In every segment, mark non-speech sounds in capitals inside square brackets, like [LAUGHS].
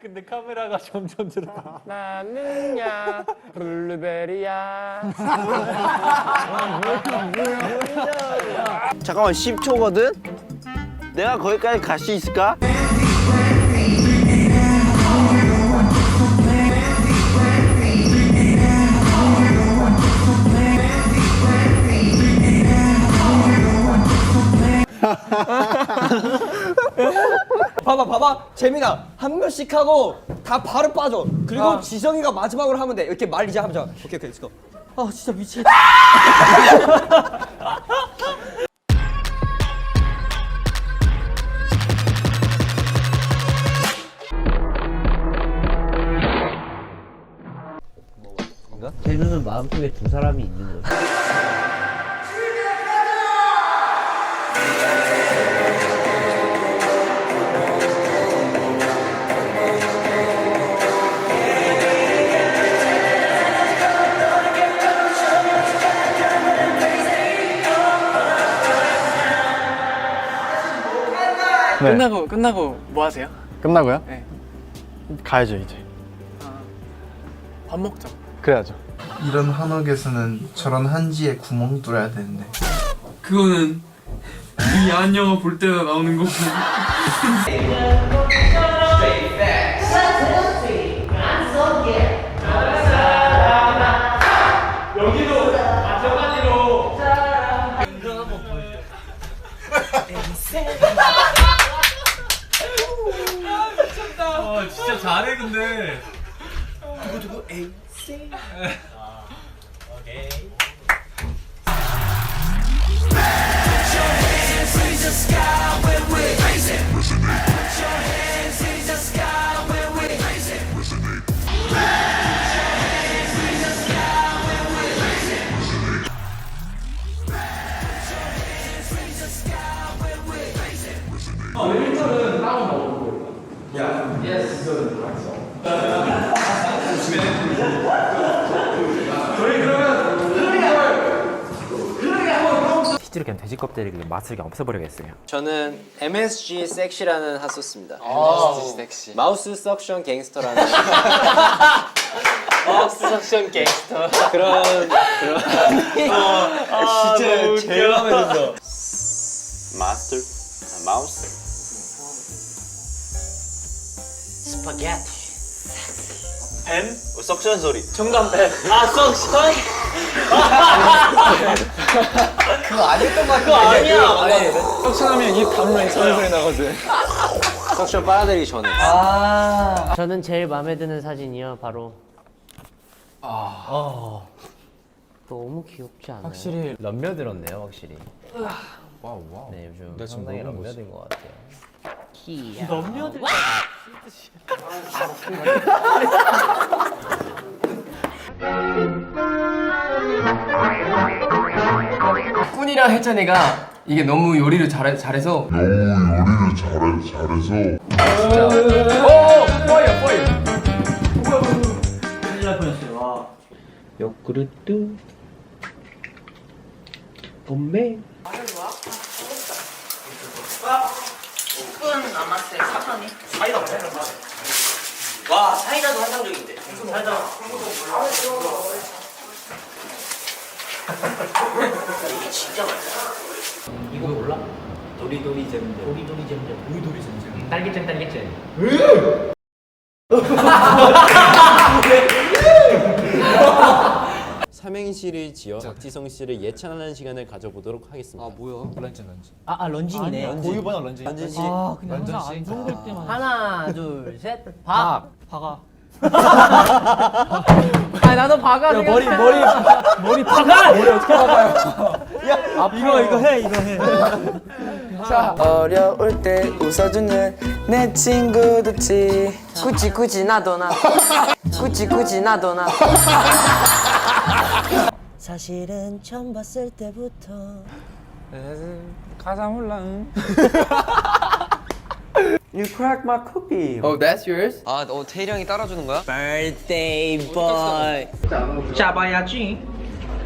근데 카메라가 [LAUGHS] 점점 들어. 나는야 블루베리야 잠깐만 10초거든? 내가 거기까지 갈 수 있을까? 재민아 한 명씩 하고 다 바로 빠져. 그리고 지성이가 마지막으로 하면 돼. 이렇게 말 이제 하자 오케이 오케이 렛츠고 아 진짜 미치겠다 쟤는 마음속에 두 사람이 있는 거 지. 끝나고 끝나고 뭐 하세요? 끝나고요? 네. 가야죠 이제. 밥 먹죠 그래야죠. 이런 한옥에서는 저런 한지에 구멍 뚫어야 되는데 그거는 이 영화 볼 때나 나오는 거고 [LAUGHS] 실제로 그냥 돼지 껍데기 맛을 그냥 없애버리겠어요. 저는 MSG 섹시라는 핫 소스입니다. MSG 섹시 마우스 석션 갱스터라는 [LAUGHS] 마우스 석션 갱스터 그런 그런 진짜 제일 마음에 든다 마스터? 아, 마우스? 스파게티. 뱀? 어, 석션 소리 정답 뱀. 아 석션? 그거 아니었던 것 같은데 아니야. 석션하면 입 다물어 소리 소리 나거든 석션 빨아들이기 전에. 저는 제일 마음에 드는 사진이요, 바로. 아. 너무 귀엽지 않아요? 확실히 런며들었네요, 확실히. 와우 와우. 네, 요즘 상당히 런며든 것 같아요. 키야. 런며들. 꾼이랑 혜찬이가. 이게 너무 요리를 잘, 잘해서. 너무 요리를 잘, 잘해서. 오! 뽀이야 뽀이 요구르트. 엄 매. 와 사이다도 환상적인데 사이다 이게 진짜 맛있어 이거 몰라? 도리도리 잼잼. 도리도리 잼잼. 도리도리 잼잼. 딸기잼 딸기잼. 삼행시를 지어 박지성 씨를 예찬하는 시간을 가져보도록 하겠습니다. 아 뭐야? 아, 아 런쥔이네. 고유 번호 런쥔. 런쥔 씨. 아, 그냥 항상 안 정될 때만. 하나, 둘, 셋. 박. 박아 아, 나도 박아. 야, 머리 머리 머리 박아. [LAUGHS] 머리 어떻게 박아요? 야, 이거 이거 해, 이거 해. 어려울 때 웃어주는 내 친구도지 굳이 굳이 나도 나 [LAUGHS] 굳이 굳이 나도 나 사실은 처음 봤을 때부터 가사 몰라 You crack my cookie Oh that's yours? 아, 어 태일 형이 따라주는 거야? birthday boy. 잡아야지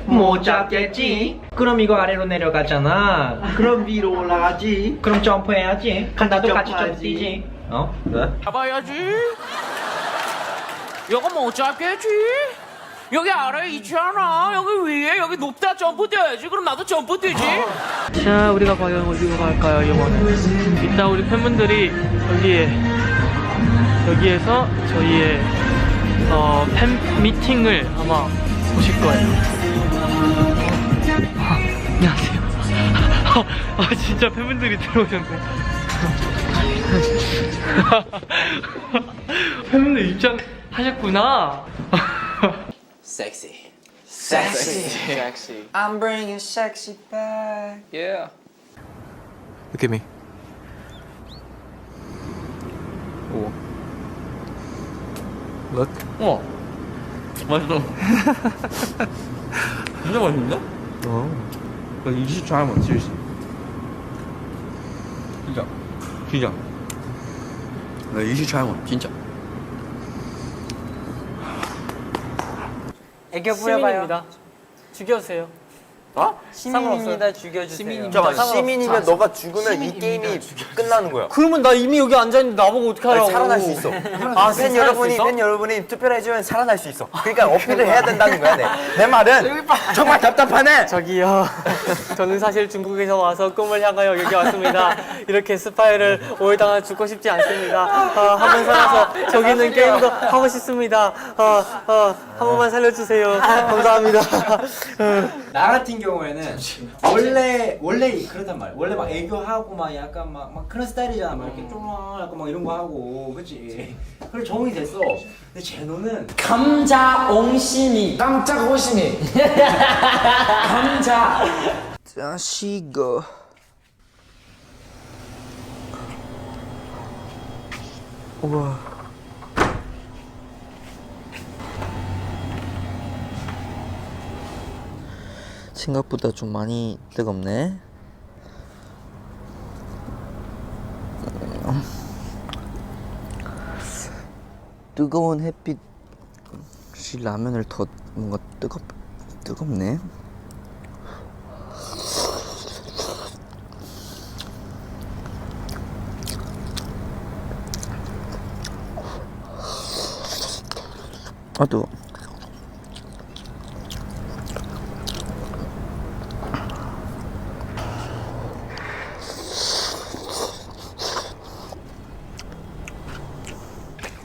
못 잡겠지 그럼 이거 아래로 내려가잖아 그럼 위로 올라가지 그럼 점프해야지 그럼 나도 같이 점프하지. 점프 뛰지 어? 왜? 잡아야지. 이거 못 잡겠지. 여기 아래에 있잖아. 여기 위에 여기 높다 점프 뛰어야지. 그럼 나도 점프 뛰지. 자, 우리가 과연 어디로 갈까요 이번에? 이따 우리 팬분들이 여기에 여기에서 저희의 어, 팬 미팅을 아마 보실 거예요. 아, 안녕하세요. [LAUGHS] 아, 진짜 팬분들이 들어오셨네. [LAUGHS] 팬분들 입장하셨구나. [LAUGHS] 섹시. 섹시. I'm bringing sexy back. Yeah. Look at me. Look. 우와. 맛있어. 진짜 맛있는데? 어. 나 이시 잘 먹지, 이시. 진짜. 진짜. 나 이시 잘 먹, 진짜. 애교 시민입니다. 죽여주세요. 시민입니다. 죽여주세요. 잠깐만, 시민이면 너가 죽으면 이 게임이 끝나는 거야. 그러면 나 이미 여기 앉아있는데 나보고 어떡하라고. 살아날 수 있어. 아, 팬 여러분이 팬 여러분이 투표를 해주면 살아날 수 있어. 그러니까 어필을 해야 된다는 거야. 내, 내 말은 정말 답답하네. 저기요. 저는 사실 중국에서 와서 꿈을 향하여 여기 왔습니다. 이렇게 스파이를 오해당하 죽고 싶지 않습니다. 어, 한번 살아서 저기 있는 게임도 하고 싶습니다. 어, 어, 한 번만 살려주세요. 감사합니다. [LAUGHS] 나 같은 경우에는 원래 원래 그렇단 말이야. 원래 막 애교하고 막 약간 막, 막 그런 스타일이잖아. 막 이렇게 쫑 약간 막 이런 거 하고, 그렇지. 그래 적응이 됐어. 근데 제노는 감자 옹심이. 깜짝 호심이. [LAUGHS] 감자. 자식아. 우와. 생각보다 좀 많이 뜨겁네. 음. 뜨거운 햇빛이 라면을 더 뭔가 뜨겁 뜨겁네. 아 뜨거.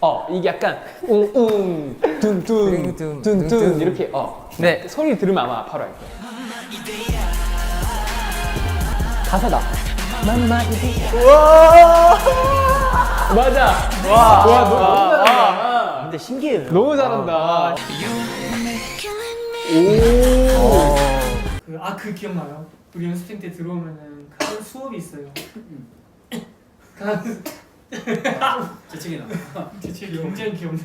어, 이게 약간 웅웅 둔둔 둔둔 이렇게 어. 네. 소리 들으면 아마 바로 알 거예요. 가사다. 맘마 이디. 와. 맞아. 와. 와, 너무 잘한다. 근데 신기해요. 너무 잘한다. 아그 기억나요? 우리 연습생 때 들어오면은 큰 수업이 있어요. 큰 재채기 나. 대체 굉장히 귀엽네.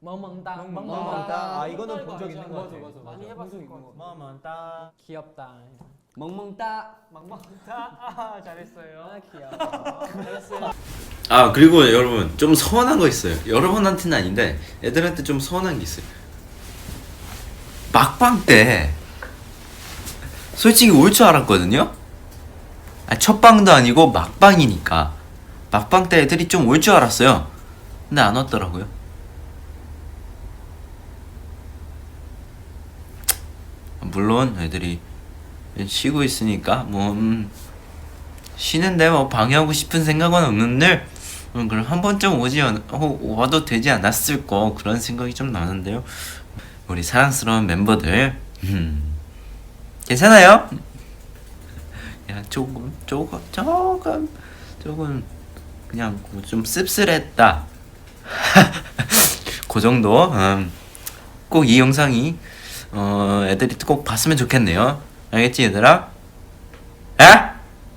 멍멍땅 멍멍따. 아 이거는 본적 있는 거 같아. 많이 해봤을 거 멍멍따. 귀엽다. 멍멍따. 아, 잘했어요. 귀여워. 잘했어요. 아 그리고 여러분 좀 서운한 거 있어요. 여러분한테는 아닌데 애들한테 좀 서운한 게 있어요. 막방 때 솔직히 올 줄 알았거든요. 아, 첫 방도 아니고 막방이니까 막방 때 애들이 좀 올 줄 알았어요. 근데 안 왔더라고요. 물론 애들이 쉬고 있으니까 뭐 음, 쉬는데 뭐 방해하고 싶은 생각은 없는데 음, 그럼 한 번쯤 오지 않, 어, 와도 되지 않았을 거 그런 생각이 좀 나는데요. 우리 사랑스러운 멤버들 음, 괜찮아요? 야 조금 조금 조금 조금 그냥 뭐 좀 씁쓸했다. [LAUGHS] 그 정도. 음, 꼭이 영상이 어 애들이 꼭 봤으면 좋겠네요. 알겠지 얘들아? 에?